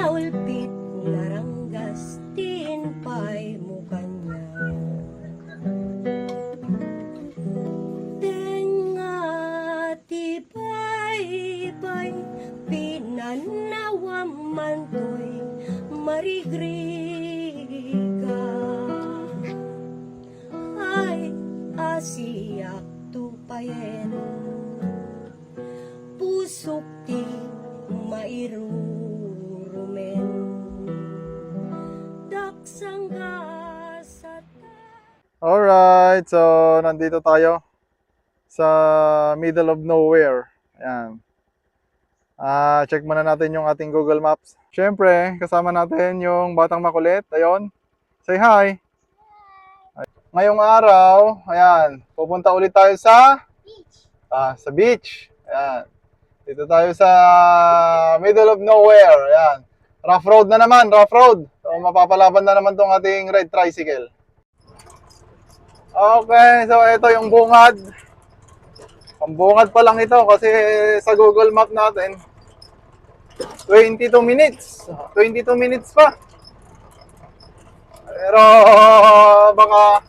I will be. Nandito tayo sa middle of nowhere. Ayan. Ah, check muna natin yung ating Google Maps. Siyempre, kasama natin yung Batang Makulit. Ayun. Say hi. Ngayong araw, ayan, pupunta ulit tayo sa ah, sa beach. Ayan. Dito tayo sa middle of nowhere. Ayan. Rough road na naman, rough road. So, mapapalaban na naman tong ating red tricycle. Okay, so ito yung bungad. Ang bungad pa lang ito kasi sa Google Map natin 22 minutes. 22 minutes pa. Pero baka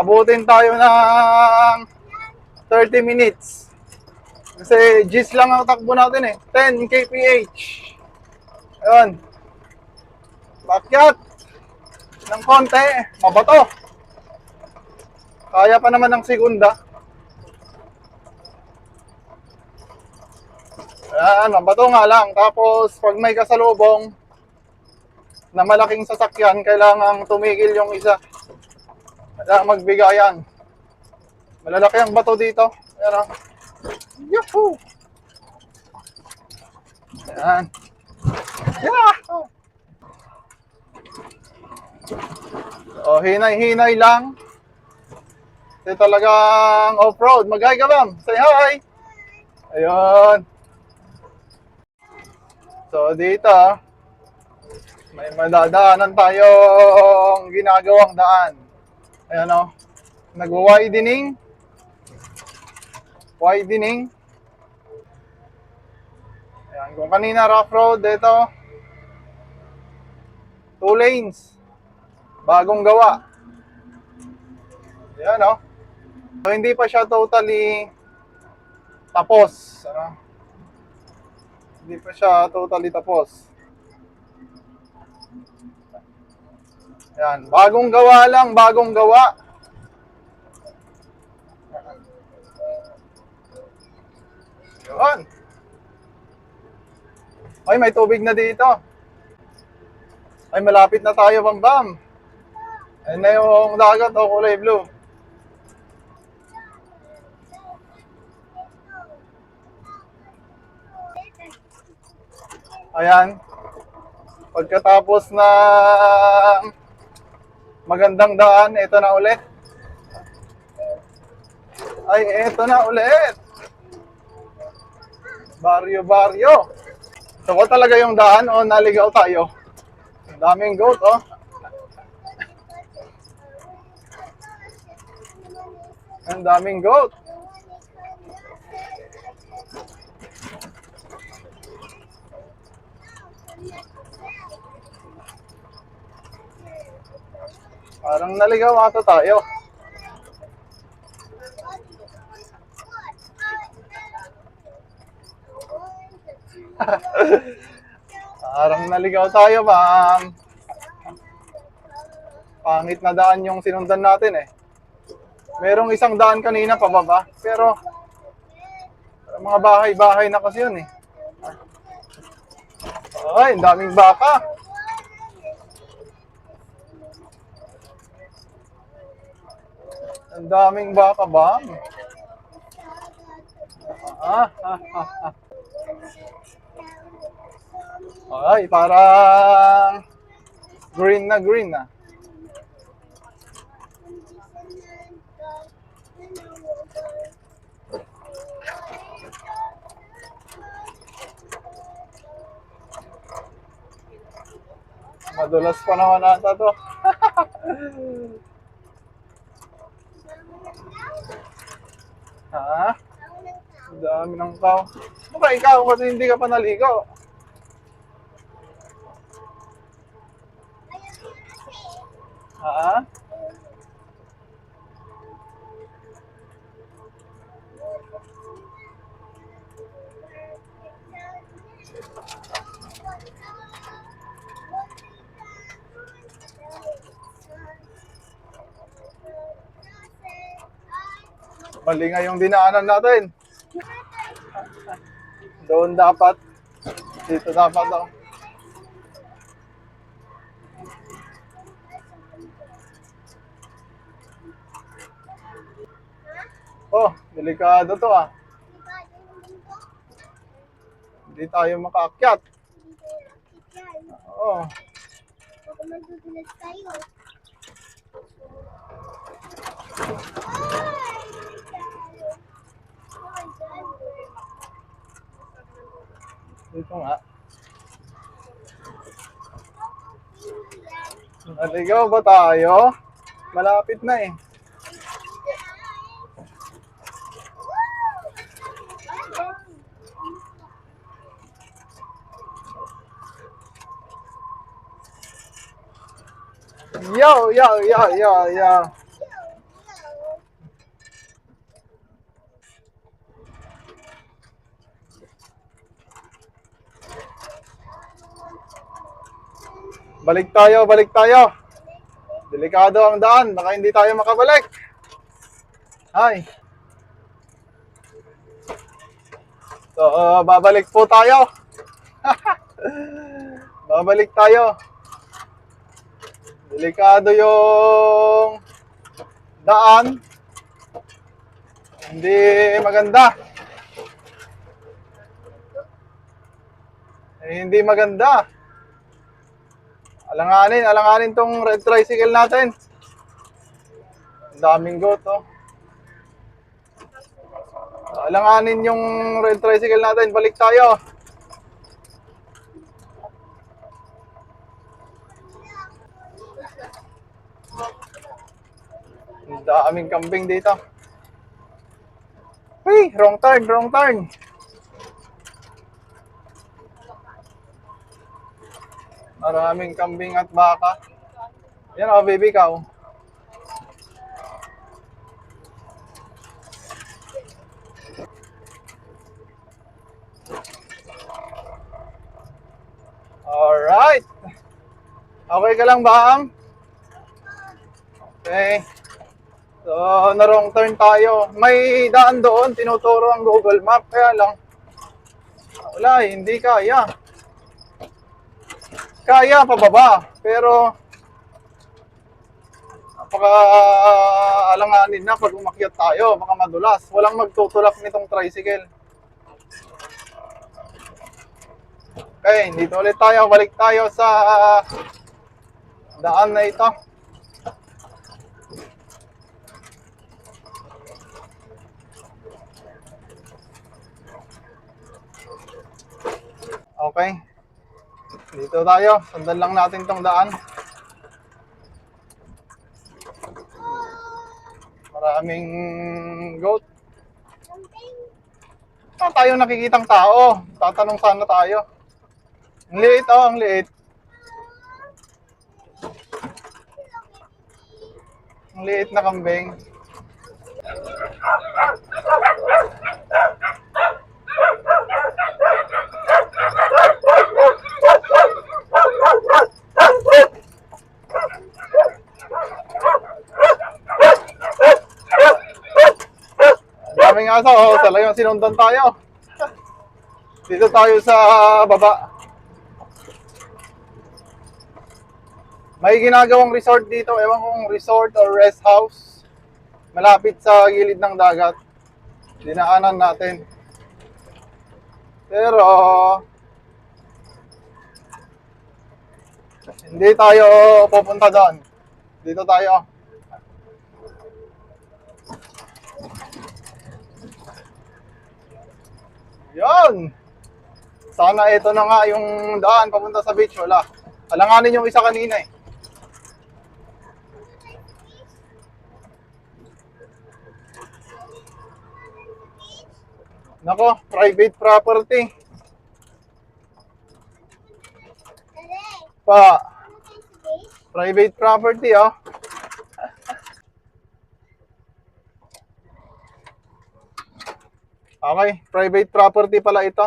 abutin tayo ng 30 minutes. Kasi G's lang ang takbo natin eh. 10 kph. Ayun. Bakyat. Ng konti. Mabato. Kaya pa naman ng segunda. Ayan, mabato nga lang. Tapos, pag may kasalubong na malaking sasakyan, kailangang tumigil yung isa. Kailangan magbigayan. Malalaki ang bato dito. Ayan o. Yahoo! Ayan. Yahoo! O, hinay-hinay lang. Ito talagang off-road. Mag-hi ka, ma'am. Say hi! Ayun. So, dito, may madadaanan tayong ginagawang daan. Ayan o. Nag-widening. Widening. Ayan. Kung kanina rough road, ito. Two lanes. Bagong gawa. Ayan o. So, hindi pa siya totally tapos. Ano? Hindi pa siya totally tapos. Yan, bagong gawa lang, bagong gawa. Yun. Ay, may tubig na dito. Ay, malapit na tayo, Bam Bam. Ayun na yung dagat o kulay blue. Ayan. Pagkatapos na magandang daan, ito na ulit. Ay, ito na ulit. Baryo, baryo. So, ba talaga yung daan o naligaw tayo? Daming goat, oh. Ang daming goat. Parang naligaw ata tayo. Parang naligaw tayo, ma'am. Pangit na daan yung sinundan natin eh. Merong isang daan kanina pababa, pero mga bahay-bahay na kasi yun eh. Ay, daming baka. Ang daming baka ba? Ah, ah, ah, ah. Ay, parang green na green na. Madulas pa naman ata to. Ha? Ang dami ng kaw. Ano Baka ikaw kasi hindi ka pa naligo. Ha? Mali nga yung dinaanan natin. Doon dapat. Dito dapat ako. Oh, delikado to ah. Hindi tayo makaakyat. Oo. Baka madudulas tayo. Dito nga. Naligaw ba tayo? Malapit na eh. Yo, yo, yo, yo, yo. Balik tayo, balik tayo. Delikado ang daan, baka hindi tayo makabalik. Hi. So, uh, babalik po tayo. babalik tayo. Delikado yung daan. Hindi maganda. Eh, hindi maganda. Alanganin, alanganin tong red tricycle natin. Ang daming goat, oh. Alanganin yung red tricycle natin. Balik tayo. Ang daming kambing dito. Hey, wrong turn, wrong turn. Maraming kambing at baka. Yan o, baby cow. Alright. Okay ka lang ba, Am? Okay. So, na-wrong turn tayo. May daan doon, tinuturo ang Google Map. Kaya lang, wala, hindi kaya kaya pababa. Pero napaka alanganin na pag umakyat tayo. Baka madulas. Walang magtutulak nitong tricycle. Okay dito ulit tayo. Balik tayo sa daan na ito. Okay dito tayo, sundan lang natin tong daan. Maraming goat. Saan tayo nakikitang tao? Tatanong sana tayo. Ang liit oh, ang liit. Ang liit na kambing. Daming aso, oh, talagang sinundan tayo. Dito tayo sa baba. May ginagawang resort dito, ewan kung resort or rest house. Malapit sa gilid ng dagat. Dinaanan natin. Pero hindi tayo pupunta doon. Dito tayo. Yon. Sana ito na nga yung daan papunta sa beach. Wala. Alanganin yung isa kanina eh. Nako, private property. Pa, private property oh. Okay, private property pala ito.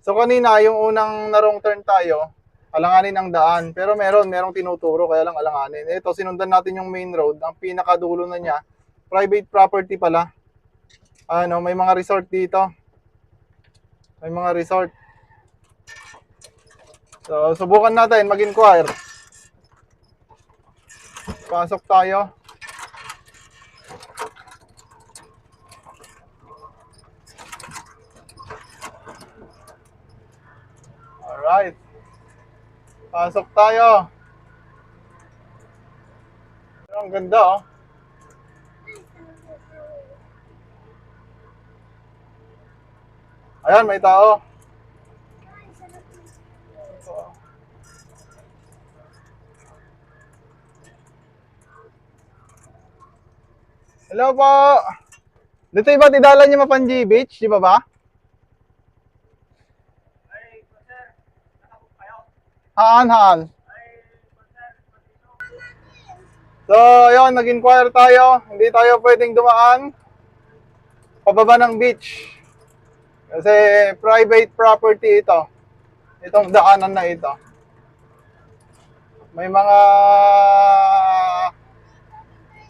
So kanina, yung unang narong turn tayo, alanganin ang daan. Pero meron, merong tinuturo, kaya lang alanganin. Ito, sinundan natin yung main road. Ang pinakadulo na niya, private property pala. Ano, may mga resort dito. May mga resort. So, subukan natin mag-inquire. Pasok tayo. Alright. Pasok tayo. Ang ganda oh. Ayan, may tao. Hello po. Dito iba tidala niyo Mapanji Beach, di ba ba? Haan, haan. So, yun, nag-inquire tayo. Hindi tayo pwedeng dumaan pababa ng beach. Kasi private property ito. Itong daanan na ito. May mga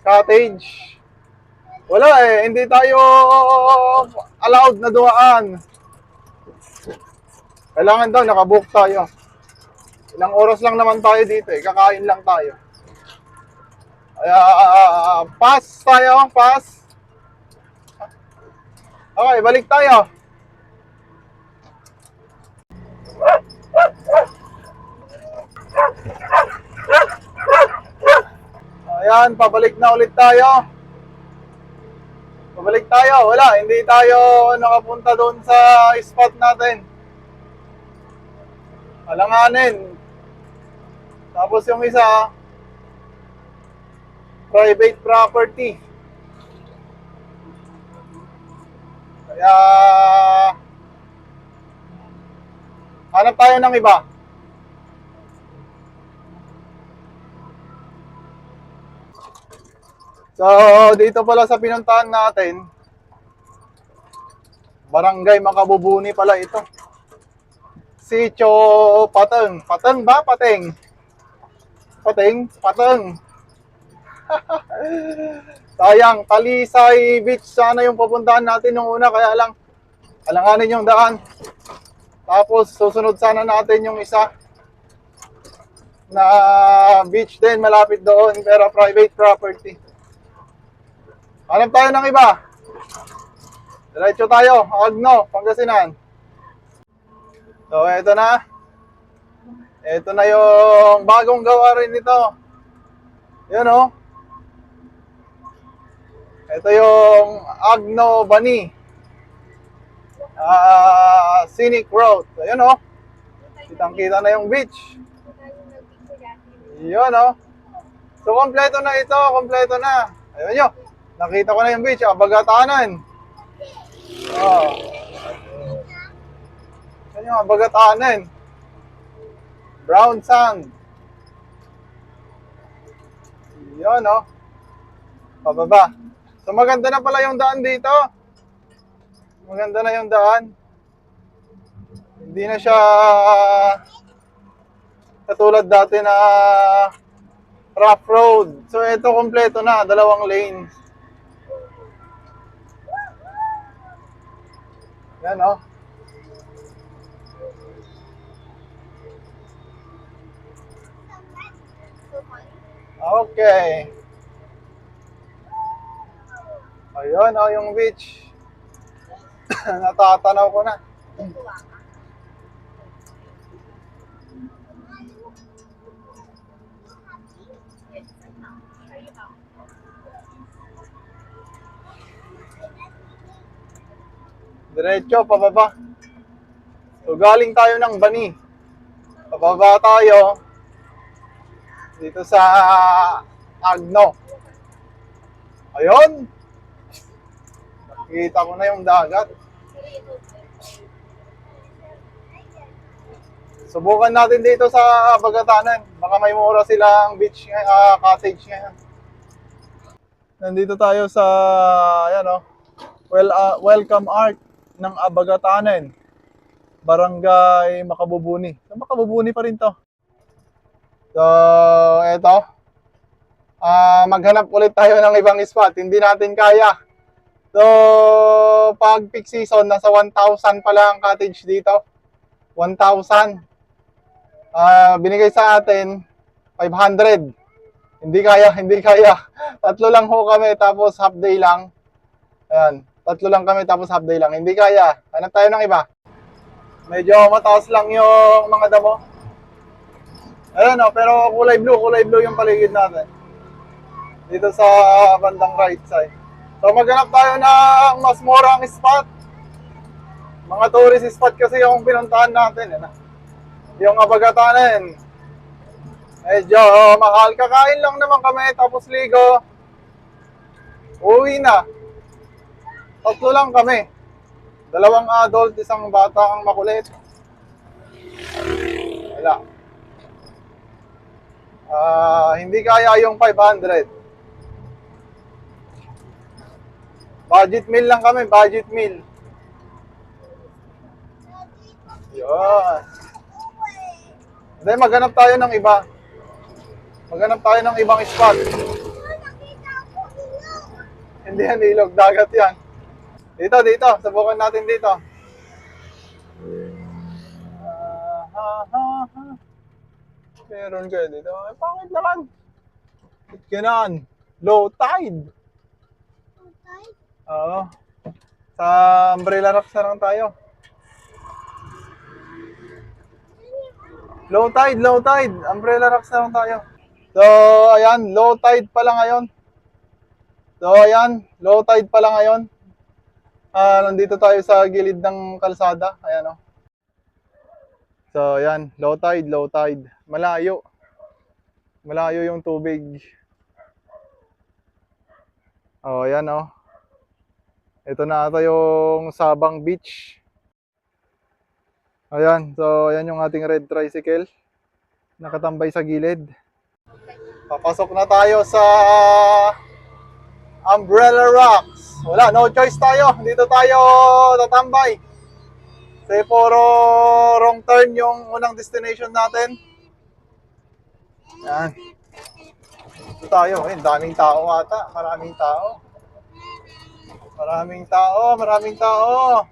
cottage. Wala eh, hindi tayo allowed na dumaan. Kailangan daw, nakabook tayo. Ilang oras lang naman tayo dito eh, kakain lang tayo. Ah, pass tayo, pass. Okay, balik tayo. Ayan, pabalik na ulit tayo. Pabalik tayo. Wala, hindi tayo nakapunta doon sa spot natin. Alanganin. Tapos yung isa, private property. Kaya, hanap tayo ng iba. So, dito pala sa pinuntahan natin, Barangay Makabubuni pala ito. Sitio Pateng. Pateng ba? Pateng. Pateng? Pateng. Sayang, Talisay Beach sana yung pupuntahan natin nung una, kaya lang alanganin yung daan. Tapos susunod sana natin yung isa na beach din malapit doon pero private property. Hanap tayo ng iba. Diretso tayo, Agno, Pangasinan. So, eto na. Ito na yung bagong gawa rin nito. Yan oh. Ito yung Agno Bani. Ah, scenic road. Ayun oh. Kitang-kita na yung beach. Yun oh. So, kompleto na ito. Kompleto na. Ayun nyo. Nakita ko na yung beach. Ah, Bagatanan. Oh. Yan yung Bagatanan. Brown sand. Yun, oh. Pababa. So, maganda na pala yung daan dito. Maganda na yung daan. Hindi na siya katulad dati na rough road. So, ito kompleto na. Dalawang lanes. Yan, oh. Okay. Ayun, oh, yung beach. Natatanaw ko na. Diretso, pababa. So, galing tayo ng Bani. Pababa tayo dito sa Agno. Ayun. Nakita ko na yung dagat. Subukan natin dito sa Bagatanan. Baka may mura silang beach ngay- ah, cottage ngayon. Nandito tayo sa ayan oh. Well, ah, welcome art. ng Abagatanen, Barangay Makabubuni. So, Makabubuni pa rin to. So, eto. Ah, maghanap ulit tayo ng ibang spot. Hindi natin kaya. So, pag peak season, nasa 1,000 pala ang cottage dito. 1,000. Ah, binigay sa atin 500. Hindi kaya, hindi kaya. Tatlo lang ho kami tapos half day lang. Ayan, tatlo lang kami tapos half day lang. Hindi kaya. Hanap tayo ng iba. Medyo mataas lang yung mga damo. Ayan o, pero kulay blue, kulay blue yung paligid natin. Dito sa bandang right side. So maghanap tayo ng mas murang spot. Mga tourist spot kasi yung pinuntahan natin. Eh, na. Yung abagatanin. Medyo mahal. Kakain lang naman kami tapos ligo. Uwi na. Tatlo lang kami. Dalawang adult, isang bata ang makulit. Wala. Ah, hindi kaya yung 500. Budget meal lang kami, budget meal. Yun. Hindi, maghanap tayo ng iba. Maghanap tayo ng ibang spot. Hindi yan ilog, dagat yan. Dito, dito. Subukan natin dito. Meron kayo dito. Eh, pangit naman. Ganon. Low tide. Oo. Sa umbrella rocks na lang tayo. Low tide, low tide. Umbrella rocks na lang tayo. So, ayan, low tide pala ngayon. So, ayan, low tide pala ngayon. Ah, nandito tayo sa gilid ng kalsada. Ayan, oh. So, ayan, low tide, low tide. Malayo. Malayo yung tubig. Oh, ayan, oh. Ito na ata yung Sabang Beach. Ayan, so ayan yung ating red tricycle. Nakatambay sa gilid. Papasok na tayo sa Umbrella Rocks. Wala, no choice tayo. Dito tayo tatambay. Kasi puro wrong turn yung unang destination natin. Yan. Dito tayo. Eh, daming tao ata. Maraming tao. Maraming tao, maraming tao.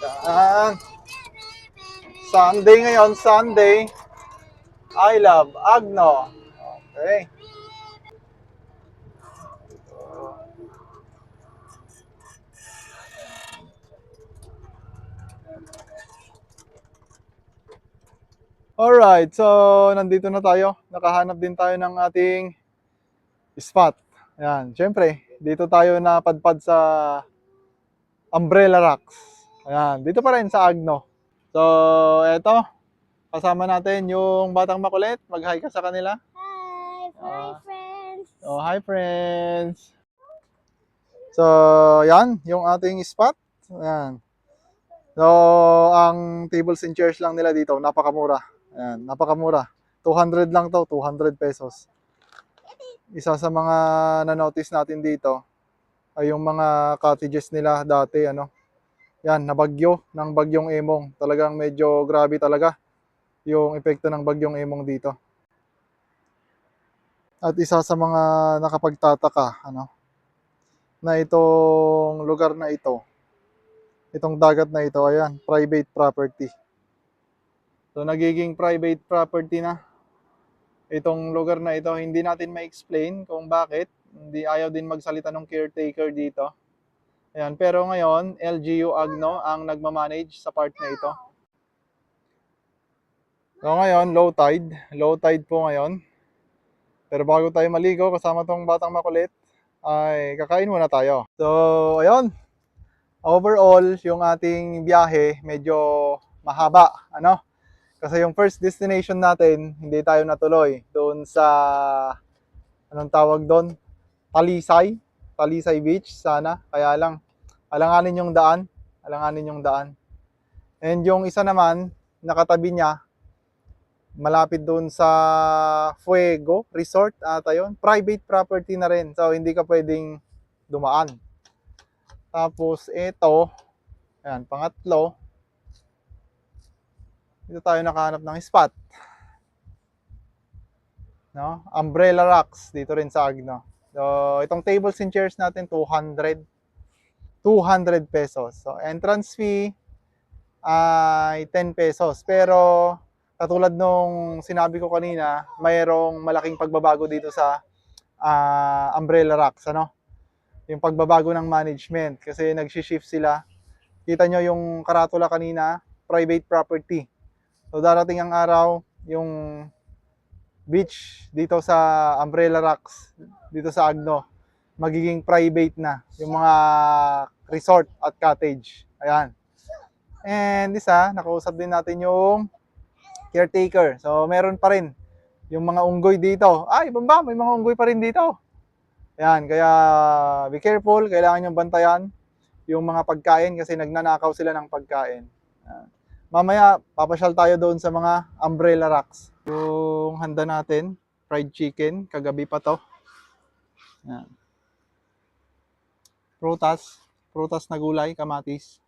Yan. Sunday ngayon, Sunday. I love Agno. Okay. Alright, so nandito na tayo. Nakahanap din tayo ng ating spot. Ayan, syempre, dito tayo napadpad sa Umbrella Rocks. Ayan, dito pa rin sa Agno. So, eto, kasama natin yung Batang Makulit. Mag-hi ka sa kanila. Hi, Ah. hi friends. Oh, hi friends! So, yan, yung ating spot. Ayan. So, ang tables and chairs lang nila dito, napakamura. Ayan, napakamura. 200 lang to, 200 pesos. Isa sa mga na-notice natin dito ay yung mga cottages nila dati, ano. Yan, nabagyo ng bagyong Emong. Talagang medyo grabe talaga yung epekto ng bagyong Emong dito. At isa sa mga nakapagtataka, ano, na itong lugar na ito, itong dagat na ito, ayan, private property. So, nagiging private property na itong lugar na ito. Hindi natin ma-explain kung bakit. Hindi ayaw din magsalita ng caretaker dito. Ayan, pero ngayon, LGU Agno ang nagmamanage sa part na ito. So ngayon, low tide. Low tide po ngayon. Pero bago tayo maligo, kasama tong batang makulit, ay kakain muna tayo. So, ayun. Overall, yung ating biyahe medyo mahaba, ano? Kasi yung first destination natin, hindi tayo natuloy doon sa anong tawag doon? Talisay, Talisay Beach sana. Kaya lang alanganin yung daan, alanganin yung daan. And yung isa naman, nakatabi niya, malapit doon sa Fuego Resort ata yun. Private property na rin. So, hindi ka pwedeng dumaan. Tapos ito, ayan, pangatlo, dito tayo nakahanap ng spot. No? Umbrella racks dito rin sa Agno. So, itong tables and chairs natin 200 200 pesos. So, entrance fee ay 10 pesos. Pero katulad nung sinabi ko kanina, mayroong malaking pagbabago dito sa ah, umbrella racks, ano? Yung pagbabago ng management kasi nagshi-shift sila. Kita nyo yung karatula kanina, private property. So darating ang araw, yung beach dito sa umbrella racks, dito sa Agno, magiging private na. Yung mga resort at cottage. Ayan. And isa, nakausap din natin yung caretaker. So meron pa rin yung mga unggoy dito. Ay, bamba, may mga unggoy pa rin dito. Ayan, kaya be careful, kailangan nyo bantayan yung mga pagkain kasi nagnanakaw sila ng pagkain. Ayan. Mamaya, papasyal tayo doon sa mga umbrella racks. Yung handa natin, fried chicken, kagabi pa to. Ayan. Prutas, prutas na gulay, kamatis.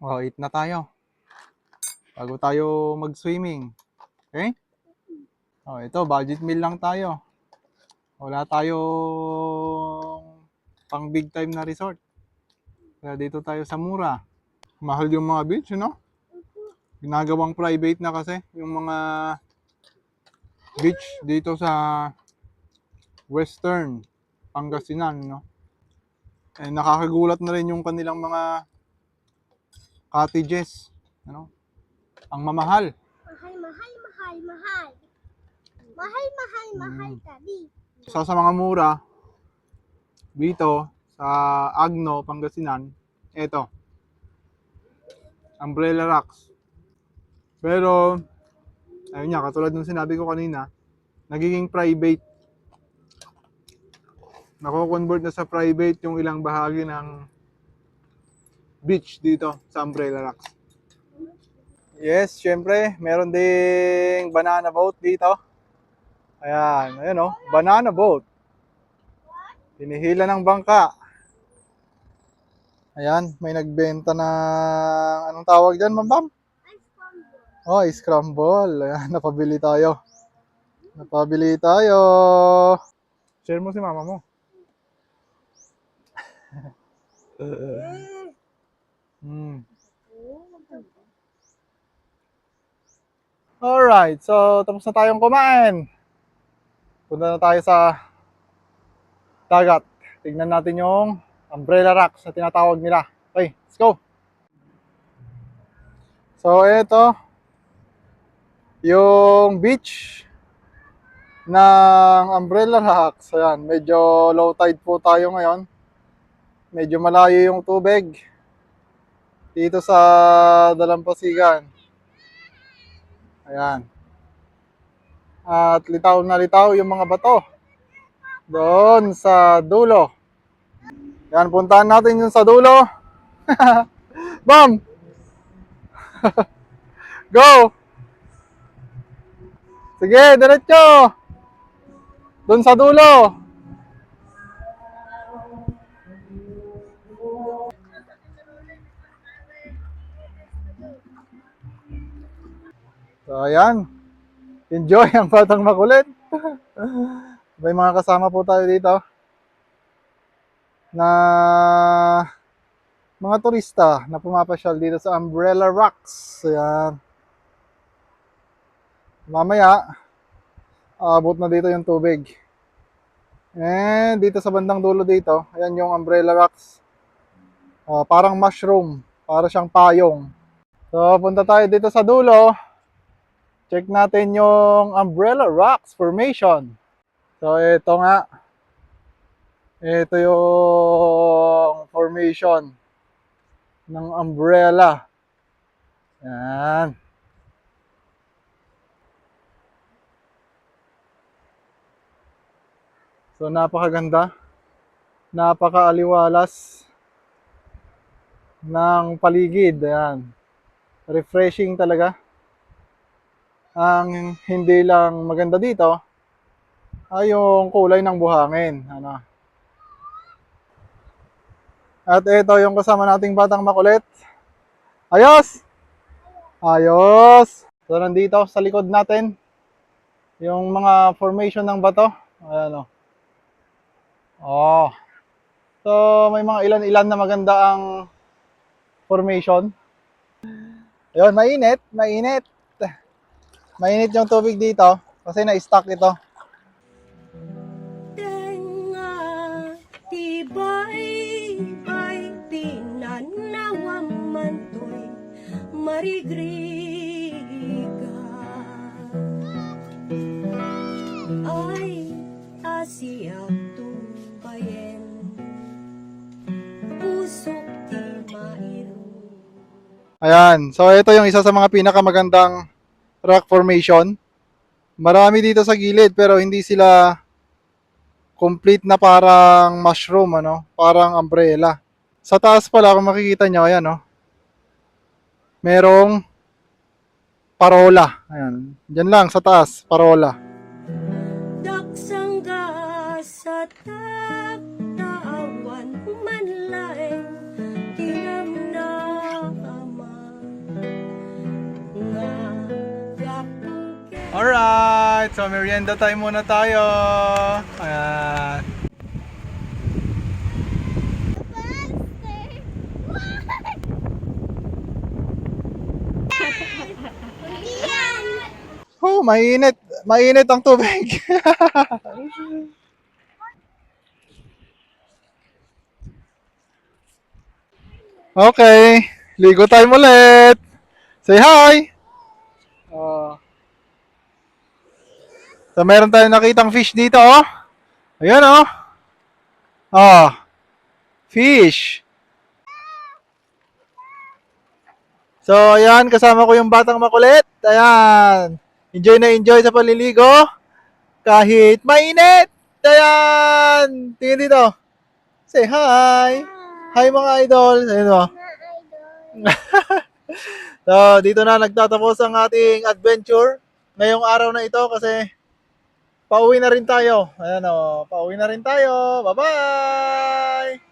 Oh, eat na tayo. Bago tayo mag-swimming. Okay? Oh, ito, budget meal lang tayo. Wala tayong pang big time na resort. Kaya dito tayo sa mura. Mahal yung mga beach, no? Ginagawang private na kasi yung mga beach dito sa Western Pangasinan, no? Eh, nakakagulat na rin yung kanilang mga cottages, ano? Ang mamahal. Mahal, mahal, mahal, mahal. Mahal, mahal, mahal, Mm. daddy. Isa sa mga mura dito sa Agno, Pangasinan, ito. Umbrella racks. Pero, ayun nga, katulad ng sinabi ko kanina, nagiging private. Nako-convert na sa private yung ilang bahagi ng beach dito sa Umbrella Rocks. Yes, syempre, meron ding banana boat dito. Ayan, ayan oh, banana boat. Hinihila ng bangka. Ayan, may nagbenta ng anong tawag diyan, Ma'am? Oh, ice crumble. Ayan, napabili tayo. Napabili tayo. Share mo si mama mo. Hmm. Alright, so tapos na tayong kumain. Punta na tayo sa dagat. Tignan natin yung umbrella racks na tinatawag nila. Okay, let's go. So, ito yung beach ng umbrella racks. Ayan, medyo low tide po tayo ngayon. Medyo malayo yung tubig dito sa Dalampasigan. Ayan. At litaw na litaw yung mga bato. Doon sa dulo. Yan, puntahan natin yung sa dulo. Bam! Go! Sige, diretso! Doon sa dulo. So, ayan. Enjoy ang batang makulit. May mga kasama po tayo dito na mga turista na pumapasyal dito sa Umbrella Rocks. Ayan. Mamaya, aabot na dito yung tubig. And dito sa bandang dulo dito, ayan yung Umbrella Rocks. Ah, parang mushroom, para siyang payong. So, punta tayo dito sa dulo. Check natin yung Umbrella Rocks Formation. So, ito nga. Ito yung formation ng umbrella. Yan. So, napakaganda. Napakaaliwalas ng paligid. Ayan. Refreshing talaga. Ang hindi lang maganda dito ay yung kulay ng buhangin. Ano? At ito yung kasama nating batang makulit. Ayos! Ayos! So, nandito sa likod natin, yung mga formation ng bato. Ayan o. Oh. So, may mga ilan-ilan na maganda ang formation. Ayun, mainit, mainit. Mainit yung tubig dito kasi na-stuck ito. Tenga tibay ay pinanawa mantoy marigriga ay asiak Ayan. So, ito yung isa sa mga pinakamagandang rock formation. Marami dito sa gilid pero hindi sila complete na parang mushroom, ano? Parang umbrella. Sa taas pala, kung makikita nyo, ayan, no? Merong parola. Ayan. Diyan lang, sa taas, parola. daksangga sa tagtaawan Alright, so merienda time muna tayo. Ayan. Yan! Oh, mainit. Mainit ang tubig. okay. Ligo time ulit. Say hi. Oh. So, meron tayong nakitang fish dito, oh. Ayan, oh. Oh. Fish. So, ayan, kasama ko yung batang makulit. Ayan. Enjoy na enjoy sa paliligo. Kahit mainit. Ayan. Tingin dito. Say hi. Hi mga idol. Ayun o. Idol. So, dito na nagtatapos ang ating adventure ngayong araw na ito kasi pauwi na rin tayo. Ayan o. Pauwi na rin tayo. Bye-bye.